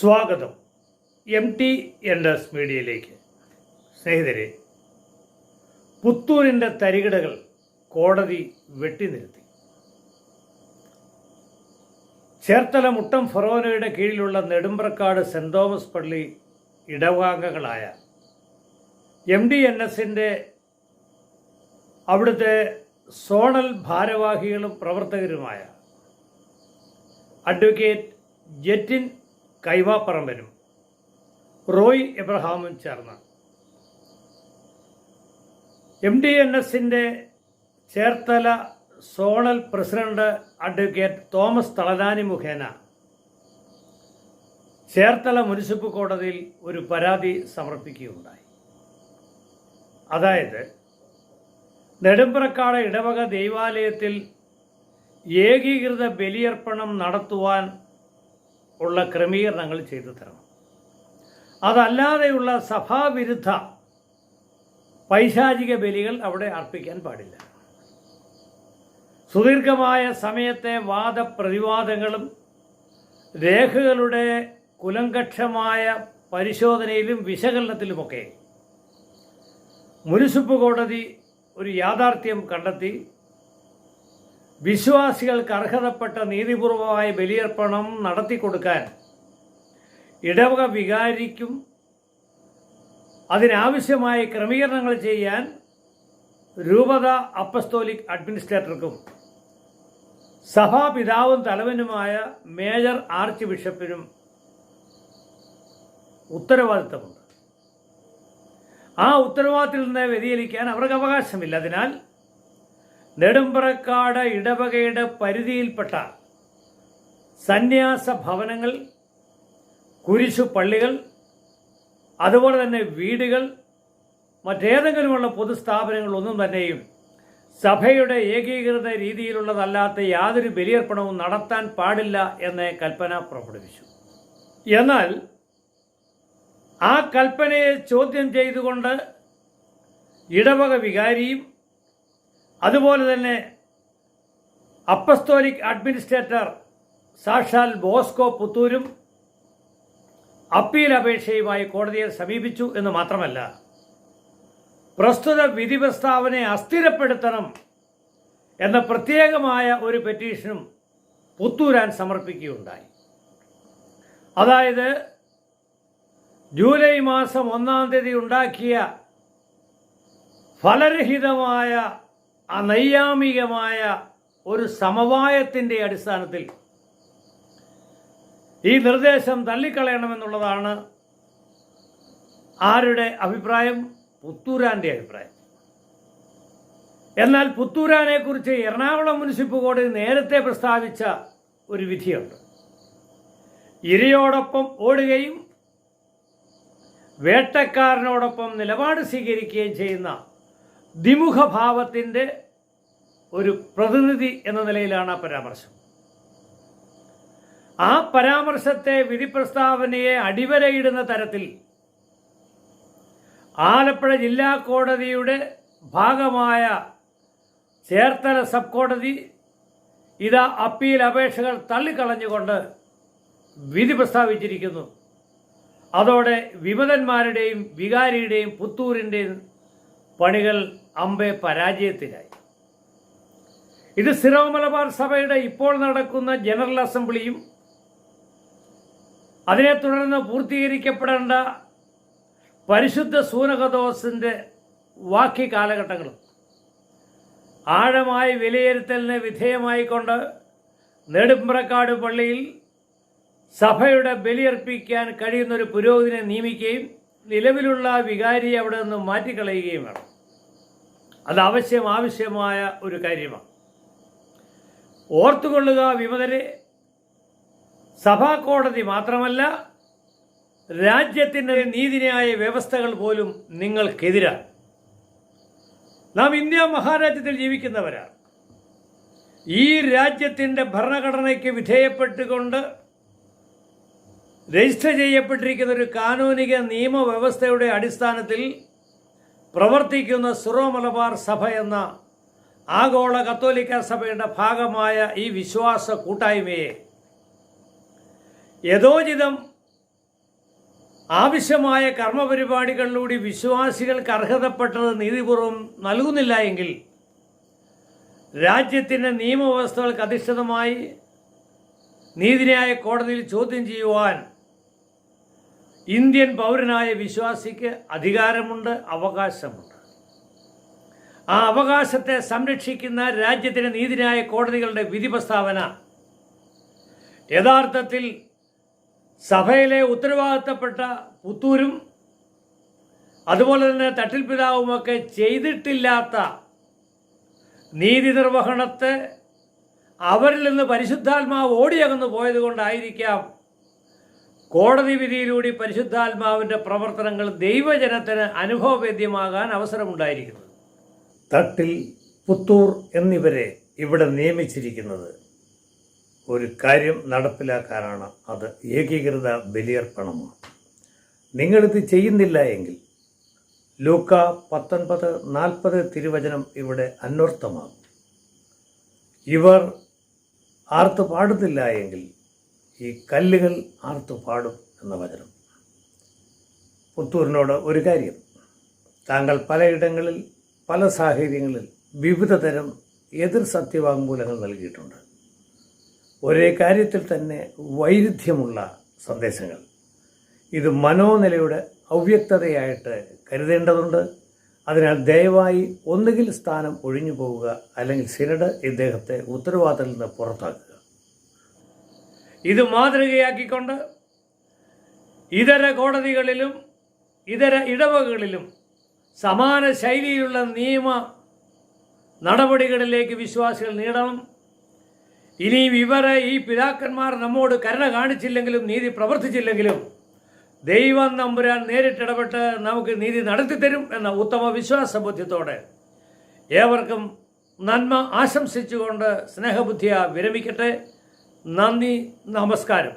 സ്വാഗതം M T ends മീഡിയയിലേക്ക്. സ്നേഹിതരെ പുത്തൂരിന്റെ തരികിടകൾ കോടതി വെട്ടിനിർത്തി ചേർത്തല മുട്ടം ഫറോനയുടെ കീഴിലുള്ള നെടുമ്പ്രക്കാട് സെന്റ് തോമസ് പള്ളി ഇടവാംഗങ്ങളായ എം ഡി എൻ എസിന്റെ അവിടുത്തെ സോണൽ ഭാരവാഹികളും പ്രവർത്തകരുമായ അഡ്വക്കേറ്റ് ജെറ്റിൻ കൈവാപ്പറമ്പനും റോയ് എബ്രഹാമും ചേർന്ന്. എം ഡി എൻ എസിന്റെ Cherthala zonal president advocate Thomas Thalanani മുഖേന ചേർത്തല മുനിസിപ്പൽ കോടതിയിൽ ഒരു പരാതി സമർപ്പിക്കുകയുണ്ടായി. അതായത് നെടുമ്പ്രക്കാട് ഇടവക ദൈവാലയത്തിൽ ഏകീകൃത ബലിയർപ്പണം നടത്തുവാൻ ഉള്ള ക്രമീകരണങ്ങൾ ചെയ്തു തരണം. അതല്ലാതെയുള്ള സഭാവിരുദ്ധ പൈശാചിക ബലികൾ അവിടെ അർപ്പിക്കാൻ പാടില്ല. സുദീർഘമായ സമയത്തെ വാദപ്രതിവാദങ്ങളും രേഖകളുടെ കുലങ്കക്ഷമായ പരിശോധനയിലും വിശകലനത്തിലുമൊക്കെ മുനിസിപ്പ് കോടതി ഒരു യാഥാർത്ഥ്യം കണ്ടെത്തി വിശ്വാസികൾക്ക് അർഹതപ്പെട്ട നീതിപൂർവമായ ബലിയർപ്പണം നടത്തിക്കൊടുക്കാൻ ഇടവക വികാരിക്കും അതിനാവശ്യമായ ക്രമീകരണങ്ങൾ ചെയ്യാൻ രൂപത അപ്പസ്തോലിക് അഡ്മിനിസ്ട്രേറ്റർക്കും സഭാപിതാവും തലവനുമായ മേജർ ആർച്ച് ബിഷപ്പിനും ഉത്തരവാദിത്തമുണ്ട്. ആ ഉത്തരവാദിത്തത്തിൽ നിന്ന് വ്യതിചലിക്കാൻ അവർക്ക് അവകാശമില്ല. അതിനാൽ നെടുമ്പ്രക്കാട് ഇടവകയുടെ പരിധിയിൽപ്പെട്ട സന്യാസ ഭവനങ്ങൾ കുരിശു പള്ളികൾ അതുപോലെ തന്നെ വീടുകൾ മറ്റേതെങ്കിലുമുള്ള പൊതുസ്ഥാപനങ്ങളൊന്നും തന്നെയും സഭയുടെ ഏകീകൃത രീതിയിലുള്ളതല്ലാത്ത യാതൊരു ബലിയർപ്പണവും നടത്താൻ പാടില്ല എന്ന് കൽപ്പന പുറപ്പെടുവിച്ചു. എന്നാൽ ആ കൽപ്പനയെ ചോദ്യം ചെയ്തുകൊണ്ട് ഇടവക വികാരിയും അതുപോലെ തന്നെ അപ്പസ്തോലിക് അഡ്മിനിസ്ട്രേറ്റർ സാക്ഷാൽ ബോസ്കോ പുത്തൂരും അപ്പീൽ അപേക്ഷയുമായി കോടതിയെ സമീപിച്ചു എന്ന് മാത്രമല്ല പ്രസ്തുത വിധി പ്രസ്താവനയെ അസ്ഥിരപ്പെടുത്തണം എന്ന പ്രത്യേകമായ ഒരു പെറ്റീഷനും പുത്തൂരാൻ സമർപ്പിക്കുകയുണ്ടായി. അതായത് ജൂലൈ മാസം ഒന്നാം തീയതി ഉണ്ടാക്കിയ ഫലരഹിതമായ അനൈയാമികമായ ഒരു സമവായത്തിന്റെ അടിസ്ഥാനത്തിൽ ഈ നിർദ്ദേശം തള്ളിക്കളയണമെന്നുള്ളതാണ് ആരുടെ അഭിപ്രായം? പുത്തൂരാന്റെ അഭിപ്രായം. എന്നാൽ പുത്തൂരാനെ കുറിച്ച് എറണാകുളം മുനിസിപ്പൽ കോടതി നേരത്തെ പ്രസ്താവിച്ച ഒരു വിധിയുണ്ട്. ഇരയോടൊപ്പം ഓടുകയും വേട്ടക്കാരനോടൊപ്പം നിലപാട് സ്വീകരിക്കുകയും ചെയ്യുന്ന ദ്വിമുഖഭാവത്തിന്റെ ഒരു പ്രതിനിധി എന്ന നിലയിലാണ് ആ പരാമർശം. ആ പരാമർശത്തെ വിധി പ്രസ്താവനയെ അടിവരയിടുന്ന തരത്തിൽ ആലപ്പുഴ ജില്ലാ കോടതിയുടെ ഭാഗമായ ചേർത്തല സബ് കോടതി ഇതാ അപ്പീൽ അപേക്ഷകൾ തള്ളിക്കളഞ്ഞുകൊണ്ട് വിധി പ്രസ്താവിച്ചിരിക്കുന്നു. അതോടെ വിമതന്മാരുടെയും വികാരിയുടെയും പുത്തൂരിന്റെയും പണികൾ അമ്പെ പരാജയത്തിലായി. ഇത് സിറോ മലബാർ സഭയുടെ ഇപ്പോൾ നടക്കുന്ന ജനറൽ അസംബ്ലിയും അതിനെ തുടർന്ന് പൂർത്തീകരിക്കപ്പെടേണ്ട പരിശുദ്ധ സൂനകദോസിന്റെ വാക്യ കാലഘട്ടങ്ങളും ആഴമായ വിലയിരുത്തലിന് വിധേയമായിക്കൊണ്ട് നെടുമ്പ്രക്കാട് പള്ളിയിൽ സഭയുടെ ബലിയർപ്പിക്കാൻ കഴിയുന്നൊരു പുരോഹിതനെ നിയമിക്കുകയും നിലവിലുള്ള വികാരിയെ അവിടെ നിന്ന് മാറ്റിക്കളയുകയും വേണം. അത് ആവശ്യം ആവശ്യമായ ഒരു കാര്യമാണ്. ഓർത്തുകൊള്ളുക വിമതരെ സഭാ കോടതി മാത്രമല്ല രാജ്യത്തിന്റെ നീതിന്യായ വ്യവസ്ഥകൾ പോലും നിങ്ങൾക്കെതിരാണ്. നാം ഇന്ത്യ മഹാരാജ്യത്തിൽ ജീവിക്കുന്നവരാണ്. ഈ രാജ്യത്തിന്റെ ഭരണഘടനയ്ക്ക് വിധേയപ്പെട്ടുകൊണ്ട് രജിസ്റ്റർ ചെയ്യപ്പെട്ടിരിക്കുന്ന ഒരു കാനൂനിക നിയമവ്യവസ്ഥയുടെ അടിസ്ഥാനത്തിൽ പ്രവർത്തിക്കുന്ന സിറോ മലബാർ സഭ എന്ന ആഗോള കത്തോലിക്ക സഭയുടെ ഭാഗമായ ഈ വിശ്വാസ കൂട്ടായ്മയെ യഥോചിതം ആവശ്യമായ കർമ്മപരിപാടികളിലൂടെ വിശ്വാസികൾക്ക് അർഹതപ്പെട്ടത് നീതിപൂർവം നൽകുന്നില്ല എങ്കിൽ രാജ്യത്തിന്റെ നിയമവ്യവസ്ഥകൾക്ക് അധിഷ്ഠിതമായി നീതിന്യായ കോടതിയിൽ ചോദ്യം ചെയ്യുവാൻ ഇന്ത്യൻ പൗരനായ വിശ്വാസിക്ക് അധികാരമുണ്ട് അവകാശമുണ്ട്. ആ അവകാശത്തെ സംരക്ഷിക്കുന്ന രാജ്യത്തിന്റെ നീതിന്യായ കോടതികളുടെ വിധി പ്രസ്താവന യഥാർത്ഥത്തിൽ സഭയിലെ ഉത്തരവാദിത്തപ്പെട്ട പുത്തൂരും അതുപോലെ തന്നെ തട്ടിൽ പിതാവുമൊക്കെ ചെയ്തിട്ടില്ലാത്ത നീതി നിർവഹണത്തെ അവരിൽ നിന്ന് പരിശുദ്ധാത്മാവ് ഓടിയകന്നു പോയത് കൊണ്ടായിരിക്കാം കോടതി വിധിയിലൂടെ പരിശുദ്ധാത്മാവിന്റെ പ്രവർത്തനങ്ങൾ ദൈവജനത്തിന് അനുഭവവേദ്യമാകാൻ അവസരമുണ്ടായിരിക്കുന്നത്. തട്ടിൽ പുത്തൂർ എന്നിവരെ ഇവിടെ നിയമിച്ചിരിക്കുന്നത്. ഒരു കാര്യം നടപ്പിലാക്കാനാണ് അത്. ഏകീകൃത ബലിയർപ്പണമാണ്. നിങ്ങളിത് ചെയ്യുന്നില്ല എങ്കിൽ ലൂക്ക പത്തൊൻപത് നാൽപ്പത് തിരുവചനം ഇവിടെ അന്വർത്ഥമാകും. ഇവർ ആർത്ത് പാടുന്നില്ല എങ്കിൽ ഈ കല്ലുകൾ ആർത്തു പാടും എന്ന വചനം. പുത്തൂരിനോട് ഒരു കാര്യം. താങ്കൾ പലയിടങ്ങളിൽ പല സാഹചര്യങ്ങളിൽ വിവിധ തരം എതിർ സത്യവാങ്മൂലങ്ങൾ നൽകിയിട്ടുണ്ട്. ഒരേ കാര്യത്തിൽ തന്നെ വൈരുദ്ധ്യമുള്ള സന്ദേശങ്ങൾ. ഇത് മനോനിലയുടെ അവ്യക്തതയായിട്ട് കരുതേണ്ടതുണ്ട്. അതിനാൽ ദയവായി ഒന്നുകിൽ സ്ഥാനം ഒഴിഞ്ഞു പോവുക അല്ലെങ്കിൽ സിനഡ് ഇദ്ദേഹത്തെ ഉത്തരവാദിത്തത്തിൽ നിന്ന് പുറത്താക്കുക. ഇത് മാതൃകയാക്കിക്കൊണ്ട് ഇതര കോടതികളിലും ഇതര ഇടവകളിലും സമാന ശൈലിയിലുള്ള നിയമ നടപടികളിലേക്ക് വിശ്വാസികൾ നീടണം. ഇനിയും ഇവരെ ഈ പിതാക്കന്മാർ നമ്മോട് കരുണ കാണിച്ചില്ലെങ്കിലും നീതി പ്രവർത്തിച്ചില്ലെങ്കിലും ദൈവം നമ്പുരാൻ നേരിട്ടിടപെട്ട് നമുക്ക് നീതി നടത്തിത്തരും എന്ന ഉത്തമ വിശ്വാസ ബോധ്യത്തോടെ ഏവർക്കും നന്മ ആശംസിച്ചുകൊണ്ട് സ്നേഹബുദ്ധിയ വിരമിക്കട്ടെ. നന്ദി നമസ്കാരം.